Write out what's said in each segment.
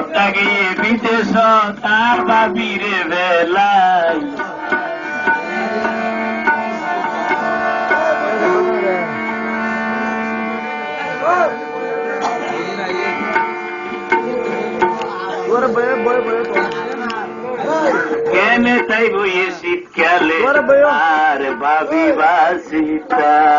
পদ্মা গিয়ে বিদেশ তার বাবিরে বেলায় কেন তাই বইয়ে শীতকালে আর ভাবি বাসিতাই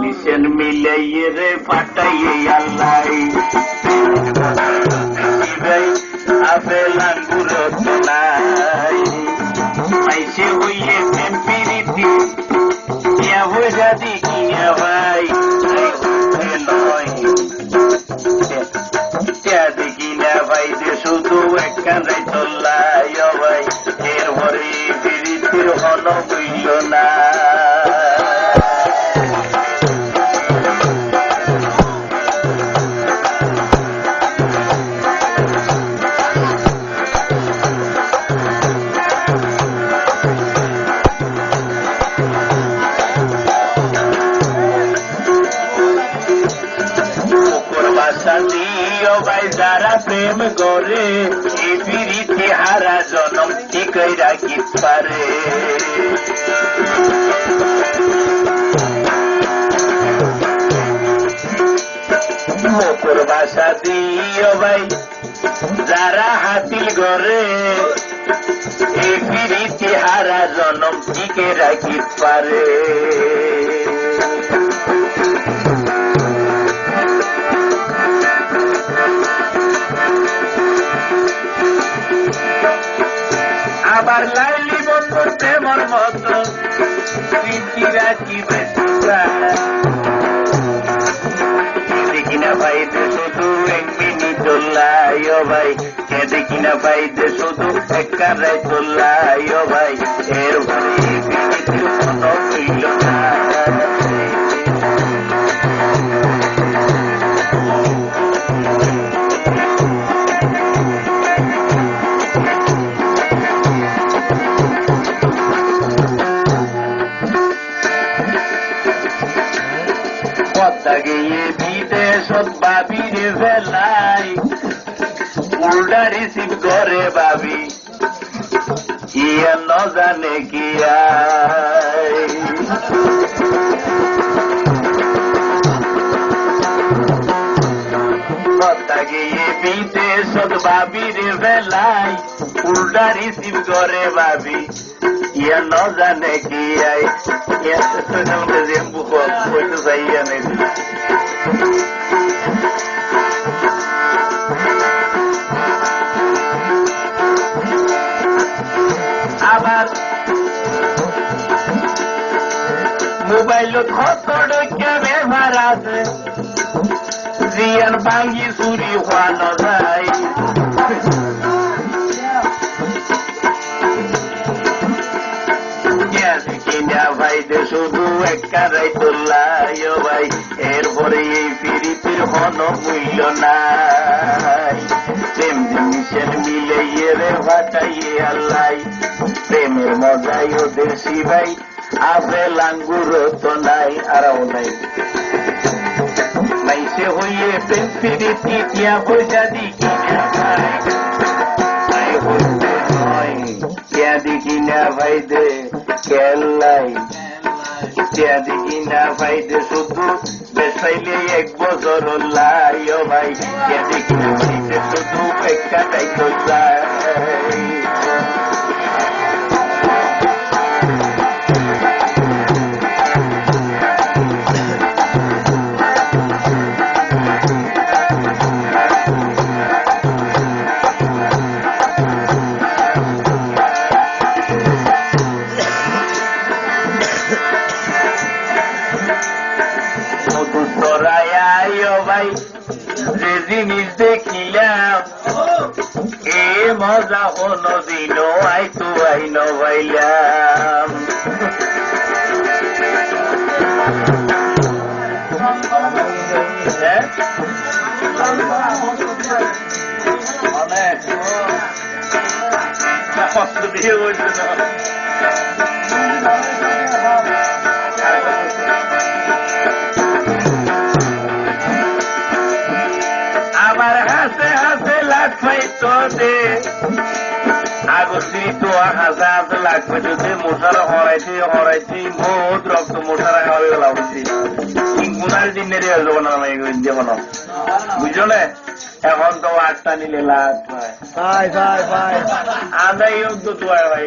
মিশন মিলাইয়ে রে ফাটাইয়ে আল্লাহ আপেল আঙ্গুর নাই মাইসে বিরিতির হন হইল না যারা প্রেম করে জনম ঠিকই রাখি পারে মুকুর বাসা দিও ভাই, যারা হাতিল করে এই বিরিতি হারা জনম ঠিকে রাখি পারে আবার লাইলি বন্ধু প্রেমর মতো। স্মৃতি রাখিবে দেখি না ভাই শুধু ও ভাই। কেঁদে কিনা ভাই শুধু ও ভাই। এর ভাই কোনো না। পদ্মা গিয়ে বিদেশত বাবিরে ফেলাই উল্টা রিসিভ করে বাবি ইয়ে ন জানে কি। পদ্মা গিয়ে বিদেশত বাবিরে ফেলাই উল্টা রিসিভ করে বাবি ইয়া ন জানে কি আই নেই আবার কত টাকা ব্যবহার আছে জিয়ান ভাঙ্গি চুরি হওয়া নযায় দে শুধু একারাই তোল্লাই ভাই। এরপরে এই ফিরিতির হন মূল্য নাই। প্রেম জিনিসের মিলে রে ভাটাইয়ে আল্লাই। প্রেমের মজাই ও দেশি ভাই আপেল আঙ্গুর তো নাই আরাও নাই। মাইসে হইয়ে প্রেম ফিরিতি টিয়া পয়সা দি কিনা ভাই দে, কেল্লাই। টিয়া দি কিনা ভাই দে শুধু বেসাইলে এক বছর লাই ও ভাই। টিয়া দি কিনা ভাই দে শুধু একটা দায়িত্ব লাই। যে জিনিস দেখিলাম এ মজা হনো দিন আই তু আই নবাইলাম হ্যাঁ? অনেক আগস্টি তো হাসে হাসা লাখ পাইতো দে মশারা হরাইছি হরাইছি বহুত রক্ত মশারা খাওয়াই গেল বুঝছি গুনার দিনে রে যাব না আমি দেবো না বুঝলো এখন তো আটটা নিলে লাখ হয় আদাই তো তোয়ার ভাই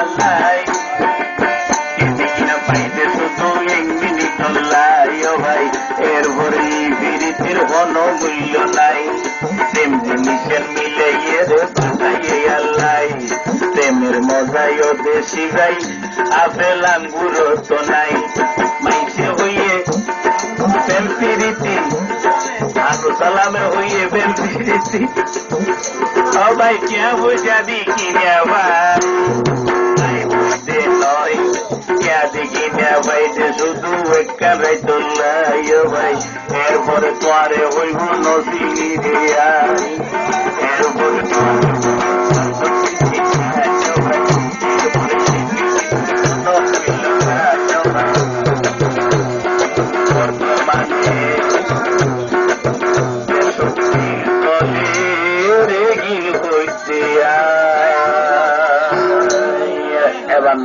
এর বানাইয়ে আল্লাই প্রেমের মজাই ও দেশি গাই আপেল আঙ্গুর তো এরপরে তোয়ারে হইব নসিনি রে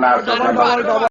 এবার না